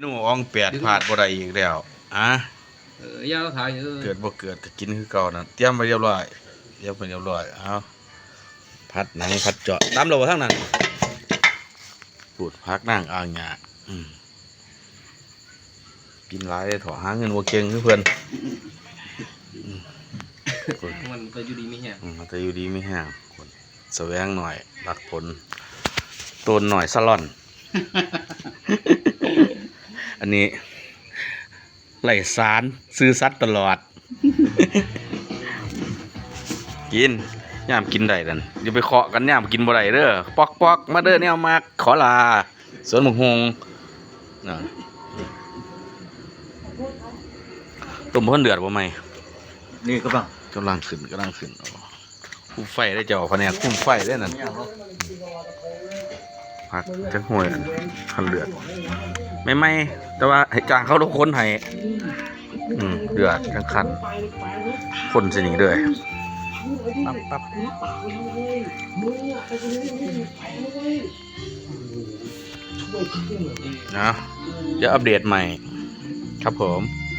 หนูอ่องแปดพลาดบ่ได้อีกแล้วอะเออยาวถ่ายเออเกิดบ่เกิดก็กินคือเก่านั่นเตรียมไว้เรียบร้อยเตรียมไว้เรียบร้อยเอาพัดหนังพัดเจาะตามเราทั้งนั้นปูดพักนั่งอ่างหยาอืมกินหลายได้ถอหาเงินบ่เก่งคือเพิ่นมันไปอยู่ดีไม่แห้งอืมมันจะอยู่ดีไม่แห้งคนแสวงหน่อยรักผลต้นหน่อยสะล่อนอั นนี้ไหลสารซื้อซัดตลอด กินย่ามกินได้ดันอย่าไปเคาะกันย่ามกินบ่ได้เด้อปอกปอกมาเด้อเนี่ยมากขอลาสวนหมกฮงน่ะต้มเพิ่นเดือดบ่ไหมนี่ก็บ้างกำลังขึ้นกำลังขึ้นอ๋อคุ้มไฟได้เจ้าแผนกคุ้มไฟได้นั่นพักจังห่วยอันคันเดือด ไม่ไม่แต่ว่าให้จางเขาทุกคนให้อืมเดือดทั้งคัน คนสิหนีเลยปั๊บปั๊บนะเดี๋ยวอัปเดตใหม่ ครับผม